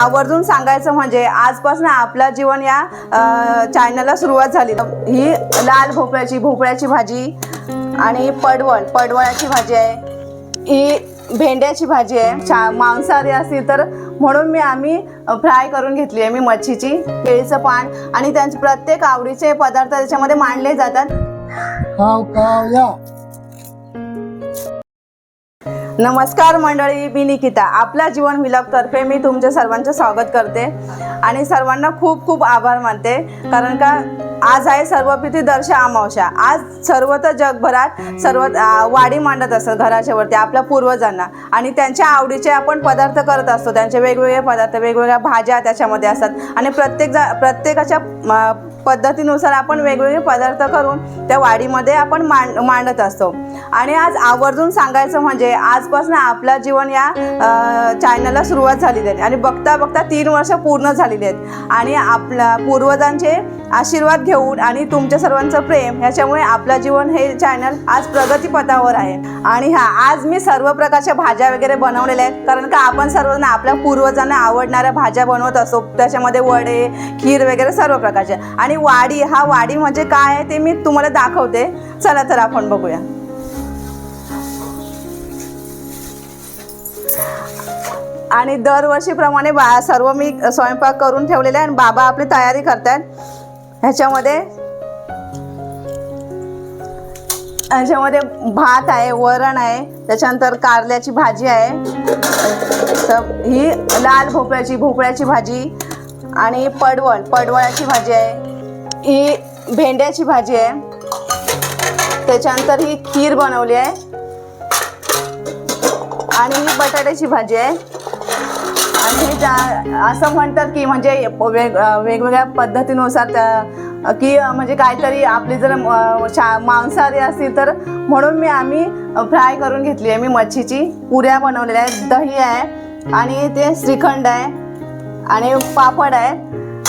आवर्जून सांगायचं म्हणजे आजपासून आपलं जीवन या चॅनलला सुरुवात झाली. ही लाल भोपळ्याची भोपळ्याची भाजी आणि पडवळ पडवळाची भाजी आहे. ही भेंड्याची भाजी आहे. छा मांसाहारी असली तर म्हणून मी आम्ही फ्राय करून घेतली आहे मी मच्छीची केळीचं पान आणि त्यांचे प्रत्येक आवडीचे पदार्थ त्याच्यामध्ये मांडले जातात. नमस्कार मंडळी मी निकिता. आपला जीवन विलग तर्फे मी तुमच्या सर्वांचं स्वागत करते. आणि सर्वांना खूप खूप आभार मानते. कारण का आज आहे सर्वपिती दर्श अमावस्या. आज सर्वत्र जगभरात सर्व वाडी मांडत असतात घराच्या वरती आपल्या पूर्वजांना. आणि त्यांच्या आवडीचे आपण पदार्थ करत असतो. त्यांचे वेगवेगळे पदार्थ वेगवेगळ्या भाज्या त्याच्यामध्ये असतात. आणि प्रत्येक जा प्रत्येकाच्या पद्धतीनुसार आपण वेगवेगळे पदार्थ करून त्या वाडीमध्ये आपण मांड मांडत असतो. आणि आज आवर्जून सांगायचं म्हणजे आजपासून आपलं जीवन या चॅनलला सुरुवात झालेली आहे. आणि बघता बघता तीन वर्ष पूर्ण झालेली आहेत. आणि आपल्या पूर्वजांचे आशीर्वाद ठेवून आणि तुमच्या सर्वांचं प्रेम ह्याच्यामुळे आपलं जीवन हे चॅनल आज प्रगतीपथावर आहे. आणि हा आज मी सर्व प्रकारच्या भाज्या वगैरे बनवलेल्या आहेत. कारण का आपण सर्वजण आपल्या पूर्वजांना आवडणाऱ्या भाज्या बनवत असतो त्याच्यामध्ये वडे खीर वगैरे सर्व प्रकारचे. आणि वाडी हा वाडी म्हणजे काय आहे ते मी तुम्हाला दाखवते. चला तर आपण बघूया. आणि दरवर्षीप्रमाणे बा सर्व मी स्वयंपाक करून ठेवलेले आहे आणि बाबा आपली तयारी करतात ह्याच्यामध्ये ह्याच्यामध्ये भात आहे वरण आहे त्याच्यानंतर कारल्याची भाजी आहे. तर ही लाल भोपळ्याची भोपळ्याची भाजी आणि पडवळ पडवळाची भाजी आहे. ही भेंड्याची भाजी आहे. त्याच्यानंतर ही खीर बनवली आहे. आणि ही बटाट्याची भाजी आहे. आणि त्या असं म्हणतात की म्हणजे वेग वेगवेगळ्या पद्धतीनुसार त्या की म्हणजे काहीतरी आपली जर शा मांसाहारी असतील तर म्हणून मी आम्ही फ्राय करून घेतली आहे मी मच्छीची. पुऱ्या बनवलेल्या आहेत दही आहे आणि ते श्रीखंड आहे आणि पापड आहे.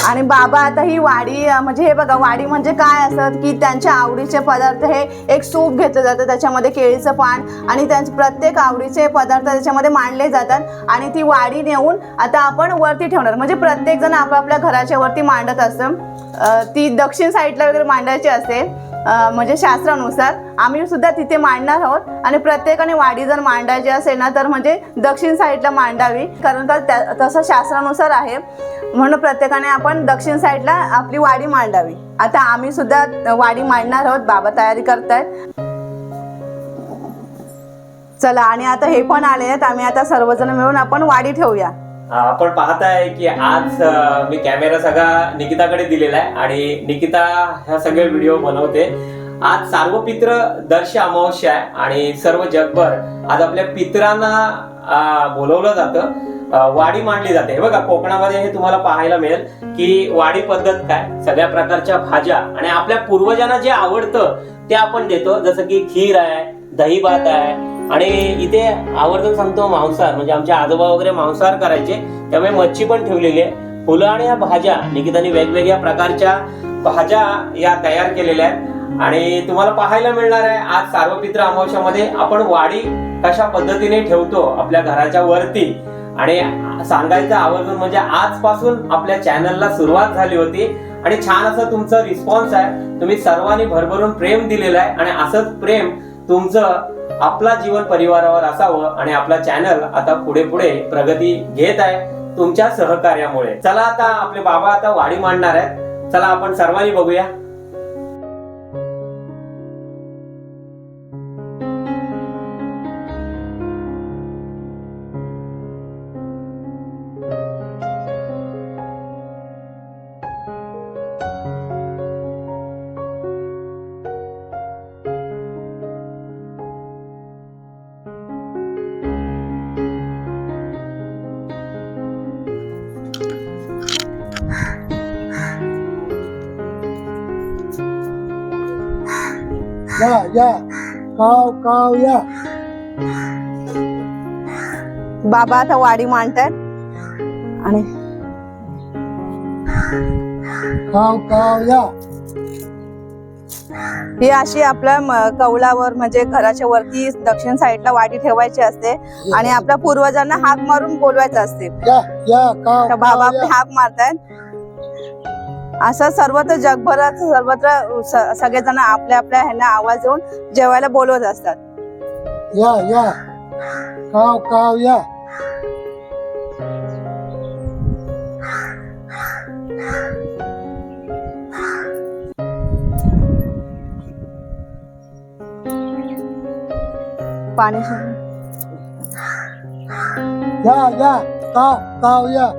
आणि बाबा आता ही वाडी म्हणजे हे बघा वाडी म्हणजे काय असत की त्यांच्या आवडीचे पदार्थ हे एक सूप घेतलं जातं त्याच्यामध्ये केळीचं पान आणि त्यांचे प्रत्येक आवडीचे पदार्थ त्याच्यामध्ये मांडले जातात आणि ती वाडी नेऊन आता आपण वरती ठेवणार. म्हणजे प्रत्येक जण आपापल्या घराच्या वरती मांडत असतं. ती दक्षिण साईडला वगैरे मांडायची असते म्हणजे शास्त्रानुसार आम्ही सुद्धा तिथे मांडणार आहोत. आणि प्रत्येकाने वाडी जर मांडायची असेल ना तर म्हणजे दक्षिण साईडला मांडावी. कारण का त्या तसं शास्त्रानुसार आहे. म्हणून प्रत्येकाने आपण दक्षिण साईडला आपली वाडी मांडावी. आता आम्ही सुद्धा वाडी मांडणार आहोत. बाबा तयारी करतायत. चला आणि आता हे पण आले आहेत आम्ही आता सर्वजण मिळून आपण वाडी ठेवूया. आपण पाहताय की आज मी कॅमेरा सगळा निकिताकडे दिलेला आहे आणि निकिता ह्या सगळे व्हिडिओ बनवते. आज सार्वपित्र दर्श अमावस्या आहे आणि सर्व जगभर आज आपल्या पित्रांना बोलवलं जातं. वाडी मांडली जाते. हे बघा कोकणामध्ये हे तुम्हाला पाहायला मिळेल की वाडी पद्धत काय सगळ्या प्रकारच्या भाज्या आणि आपल्या पूर्वजांना जे आवडतं ते आपण देतो. जसं की खीर आहे दही भात आहे आणि इथे आवर्जून सांगतो मांसाहार म्हणजे आमचे आजोबा वगैरे मांसाहार करायचे त्यामुळे मच्छी पण ठेवलेली आहे. फुलं आणि या भाज्या निकिताने वेगवेगळ्या प्रकारच्या भाज्या या तयार केलेल्या आहेत. आणि तुम्हाला पाहायला मिळणार आहे आज सार्वपित्र अमावस्यामध्ये आपण वाडी कशा पद्धतीने ठेवतो आपल्या घराच्या वरती. आणि सांगायचं आवर्जून म्हणजे आजपासून आपल्या चॅनलला सुरुवात झाली होती. आणि छान असं तुमचं रिस्पॉन्स आहे. तुम्ही सर्वांनी भरभरून प्रेम दिलेलं आहे. आणि असंच प्रेम तुमचं आपला जीवन परिवारावर असावं आणि आपला चॅनल आता पुढे पुढे प्रगती घेत आहे तुमच्या सहकार्यामुळे. चला आता आपले बाबा आता वाडी मांडणार आहेत. चला आपण सर्वांनी बघूया. या या. काव काव या. बाबा आता वाडी मांडतात आणि काव काव या. ही अशी आपल्या म- कौलावर म्हणजे घराच्या वरती दक्षिण साईडला वाडी ठेवायची असते. आणि आपल्या पूर्वजांना हाक मारून बोलवायचं असते. या या. काव तर बाबा काव आपले या. हाक मारतायत. असं सर्वत्र जगभरात सर्वत्र सगळेजण आपल्या आपल्या ह्यांना आवाज देऊन जेवायला बोलवत असतात. या या. काव काव या. पाणी या या. काव काव या.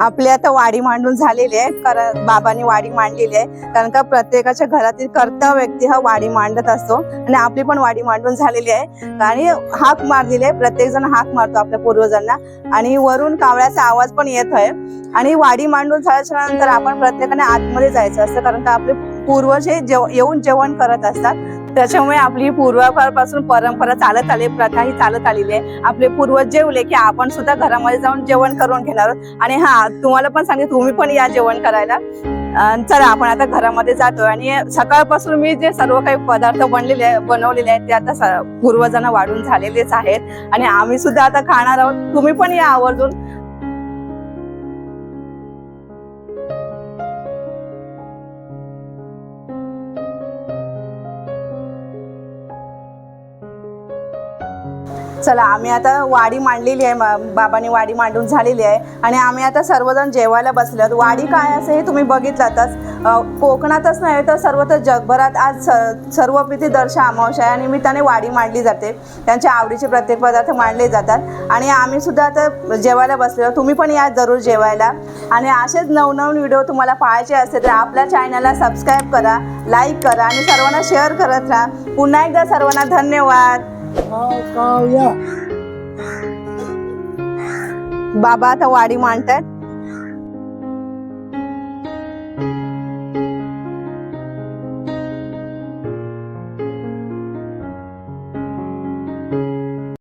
आपली आता वाडी मांडून झालेली आहे. कारण बाबांनी वाडी मांडलेली आहे. कारण का प्रत्येकाच्या घरातील कर्ता व्यक्ती हा वाडी मांडत असतो. आणि आपली पण वाडी मांडून झालेली आहे. आणि हाक मारलेली आहे. प्रत्येक जण हाक मारतो आपल्या पूर्वजांना. आणि वरून कावळ्याचा आवाज पण येत आहे. आणि वाडी मांडून झाल्याच्यानंतर आपण प्रत्येकाने आतमध्ये जायचं असतं. कारण का आपले पूर्वज हे जेव येऊन जेवण करत असतात. त्याच्यामुळे आपली पूर्वापासून परंपरा चालत आली प्रथा ही चालत आलेली आहे. आपले पूर्वज जेवले की आपण सुद्धा घरामध्ये जाऊन जेवण करून घेणार आहोत. आणि हा तुम्हाला पण सांगते तुम्ही पण या जेवण करायला. चला आपण आता घरामध्ये जातोय. आणि सकाळपासून मी जे सर्व काही पदार्थ बनलेले बनवलेले आहेत ते आता पूर्वजांना वाढून झालेलेच आहेत. आणि आम्ही सुद्धा आता खाणार आहोत. तुम्ही पण या आवर्जून. चला आम्ही आता वाडी मांडलेली आहे बाबांनी वाडी मांडून झालेली आहे. आणि आम्ही आता सर्वजण जेवायला बसलो आहोत वाडी काय असं हे तुम्ही बघितलातच कोकणातच नाही तर सर्वत्र जगभरात आज स- सर्व प्रीती दर्श अमावश्या या निमित्ताने वाडी मांडली जाते. त्यांच्या आवडीचे प्रत्येक पदार्थ मांडले जातात. आणि आम्ही सुद्धा आता जेवायला बसलो आहोत. तुम्ही पण या जरूर जेवायला. आणि असेच नवनवीन व्हिडिओ तुम्हाला पाहायचे असते तर आपल्या चॅनलला सबस्क्राईब करा लाईक करा आणि सर्वांना शेअर करत राहा. पुन्हा एकदा सर्वांना धन्यवाद. बाबा आता वाडी मांडतात.